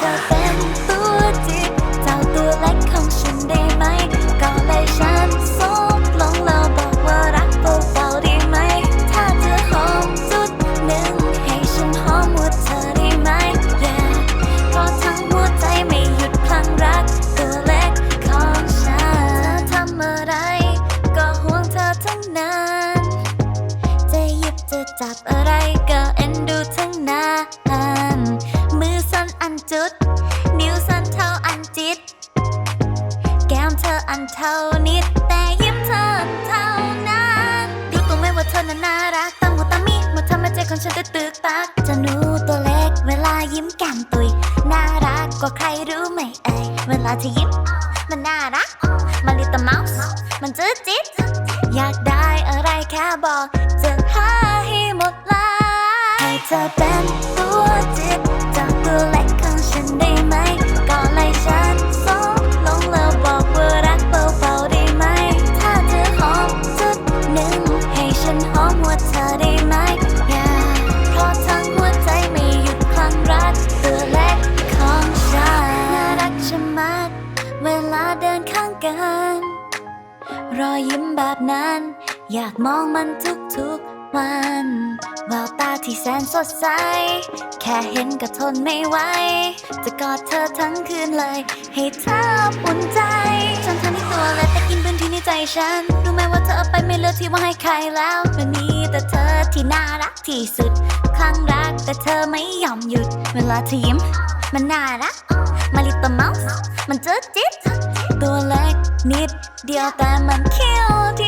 ใจับอะไรก็เอ็นดูทั้งนั้นมือสั่นอันจุด นิ้วสั่นเท่าอันจิต แก้มเธออันเท่านิด แต่ยิ้มเธอเท่านั้นดูตัวไม่ว่าเธอนั้นน่ารักตามหัวตามมีหมดทำให้ใจของฉันตึกตักเจะหนูตัวเล็กเวลายิ้มแก้มตุยน่ารักกว่าใครรู้ไหมเอ่ยเวลาเธอยิ้มมันน่ารัก มันลิตเมาส์มันจืดจิตอยากได้อะไรแค่บอกจะ เธอเป็นตัวจิตจากตัวเล็กของฉันได้ไหมก็เลยฉันซบลงแล้วบอกว่ารักเบาๆได้ไหม ถ้าเธอหอมจุดหนึ่งให้ฉันหอมหัวเธอได้ไหม yeah เพราะทั้งหัวใจไม่หยุดพลังรักตัวเล็กของฉันน่ารักชะมัดเวลาเดินข้างกัน รอยยิ้มแบบนั้น อยากมองมันทุกๆวัน แววตาที่แสนสดใส แค่เห็นก็ทนไม่ไหว จะกอดเธอทั้งคืนเลย ให้เธออุ่นใจจนทั้งในตัวและแต่กินพื้นที่ในใจฉัน รู้ไหมว่าเธอเอาไปไม่เหลือที่ว่าให้ใครแล้ว มันมีแต่เธอที่น่ารักที่สุด คลั่งรักแต่เธอไม่ยอมหยุด เวลาเธอยิ้ม มันน่ารัก มาลิตเมาส์ มันเจอจิ๊ดตัวเล็กนิดเดียวแต่มันเขี้วที่